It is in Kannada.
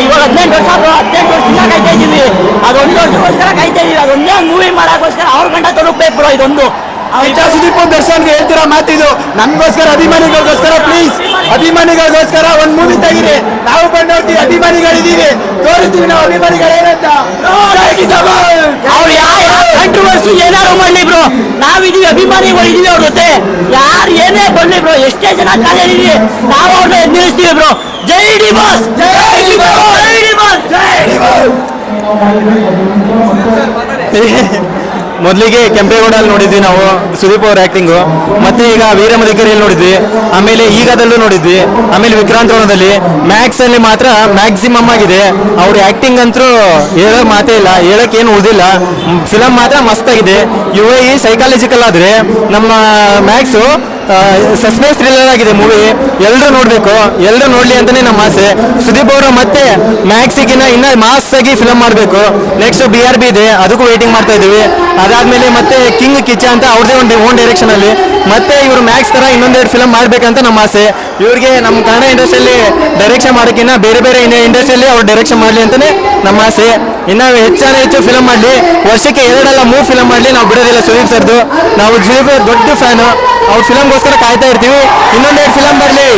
ಇವಾಗ ಹದಿನೆಂಟು ವರ್ಷ ಆದ್ರು ಹದಿನೆಂಟು ವರ್ಷದಿಂದ ಕಾಯ್ತಾ ಇದೀವಿ ಅದೊಂದು ವರ್ಷಕ್ಕೋಸ್ಕರ ಕಾಯ್ತಾ ಇದೀವಿ ಅದೊಂದೇ ಮೂವಿ ಮಾಡೋಕ್ಕೋಸ್ಕರ ಅವ್ರ ಗಂಟ ತಲುಪಬೇಕು ಬ್ರೋ ಇದೊಂದು. ಸುದೀಪ್ ದರ್ಶನ್ಗೆ ಹೇಳ್ತಿರೋ ಮಾತಿದು ನಮಗೋಸ್ಕರ ಅಭಿಮಾನಿಗಳಿಗೋಸ್ಕರ ಪ್ಲೀಸ್ ಅಭಿಮಾನಿಗಳಿಗೋಸ್ಕರ ಒಂದ್ ಮೂವಿ ತೆಗಿರಿ. ನಾವು ಬಂದು ನೋಡ್ತೀವಿ ಅಭಿಮಾನಿಗಳಿದೀವಿ ತೋರಿಸ್ತೀವಿ ನಾವು ಅಭಿಮಾನಿಗಳೇನಂತ. ಅವ್ರು ಯಾವ ಕಂಟ್ರವರ್ಸಿ ಏನಾದ್ರು ಮಾಡ್ಲಿ ಬ್ರೋ. ನಾವಿದೀವಿ ಅಭಿಮಾನಿಗಳು ಇದೀವಿ ಅವ್ರ ಜೊತೆ. ಯಾರು ಏನೇ ಬರ್ಲಿ ಬ್ರೋ ಎಷ್ಟೇ ಜನ ಕಾಲೇಜಿದೀವಿ ನಾವು ಅವ್ರನ್ನ ಬ್ರೋ. ಜೈ ಡಿ ಬಾಸ್ ಜೈ ಮೊದಲಿಗೆ ಕೆಂಪೇಗೌಡಲ್ಲಿ ನೋಡಿದ್ವಿ ನಾವು, ಸುದೀಪ್ ಅವ್ರ ಆಕ್ಟಿಂಗು ಮತ್ತೆ ಈಗ ವೀರ ಮಧಿಕರಿಯಲ್ಲಿ ನೋಡಿದ್ವಿ, ಆಮೇಲೆ ಈಗದಲ್ಲೂ ನೋಡಿದ್ವಿ, ಆಮೇಲೆ ವಿಕ್ರಾಂತ್ ರೋಣದಲ್ಲಿ ಮ್ಯಾಕ್ಸ್ ಅಲ್ಲಿ ಮಾತ್ರ ಮ್ಯಾಕ್ಸಿಮಮ್ ಆಗಿದೆ. ಅವ್ರ ಆಕ್ಟಿಂಗ್ ಅಂತೂ ಹೇಳೋ ಮಾತೇ ಇಲ್ಲ, ಹೇಳಕ್ ಏನು ಉಳಿದಿಲ್ಲ. ಫಿಲಮ್ ಮಾತ್ರ ಮಸ್ತಾಗಿದೆ. ಯು ಸೈಕಾಲಜಿಕಲ್ ಆದ್ರೆ ನಮ್ಮ ಮ್ಯಾಕ್ಸು ಸಸ್ಪೆನ್ಸ್ ಥ್ರಿಲ್ಲರ್ ಆಗಿದೆ ಮೂವಿ ಎಲ್ಲರೂ ನೋಡಬೇಕು ಎಲ್ಲರೂ ನೋಡಲಿ ಅಂತಲೇ ನಮ್ಮ ಆಸೆ. ಸುದೀಪ್ ಅವರು ಮತ್ತೆ ಮ್ಯಾಕ್ಸಿಗಿನ ಇನ್ನ ಮಾಸ್ ಆಗಿ ಫಿಲಮ್ ಮಾಡಬೇಕು. ನೆಕ್ಸ್ಟ್ ಬಿ ಆರ್ ಬಿ ಇದೆ, ಅದಕ್ಕೂ ವೇಟಿಂಗ್ ಮಾಡ್ತಾ ಇದ್ದೀವಿ. ಅದಾದಮೇಲೆ ಮತ್ತೆ ಕಿಂಗ್ ಕಿಚ್ಚ ಅಂತ ಅವ್ರದೇ ಒಂದು ಓನ್ ಡೈರೆಕ್ಷನಲ್ಲಿ ಮತ್ತೆ ಇವರು ಮ್ಯಾಕ್ಸ್ ತರ ಇನ್ನೊಂದೆರಡು ಫಿಲಮ್ ಮಾಡಬೇಕಂತ ನಮ್ಮ ಆಸೆ. ಇವ್ರಿಗೆ ನಮ್ಮ ಕನ್ನಡ ಇಂಡಸ್ಟ್ರಿಯಲ್ಲಿ ಡೈರೆಕ್ಷನ್ ಮಾಡೋಕ್ಕಿಂತ ಬೇರೆ ಬೇರೆ ಇಂಡಸ್ಟ್ರಿಯಲ್ಲಿ ಅವ್ರು ಡೈರೆಕ್ಷನ್ ಮಾಡಲಿ ಅಂತಲೇ ನಮ್ಮ ಆಸೆ. ಇನ್ನ ಹೆಚ್ಚಾನ ಹೆಚ್ಚು ಫಿಲಮ್ ಮಾಡಲಿ. ವರ್ಷಕ್ಕೆ ಎರಡಲ್ಲ ಮೂರು ಫಿಲಮ್ ಮಾಡಲಿ. ನಾವು ಬಿಡೋದಿಲ್ಲ ಸುದೀಪ್ ಸರ್ದು. ನಾವು ಸುದೀಪ್ ದೊಡ್ಡ ಫ್ಯಾನು ಅವ್ರ ಫಿಲಮ್ಗೋಸ್ಕರ ಕಾಯ್ತಾ ಇರ್ತೀವಿ. ಇನ್ನೊಂದೆರಡು ಫಿಲಮ್ ಬರಲಿ.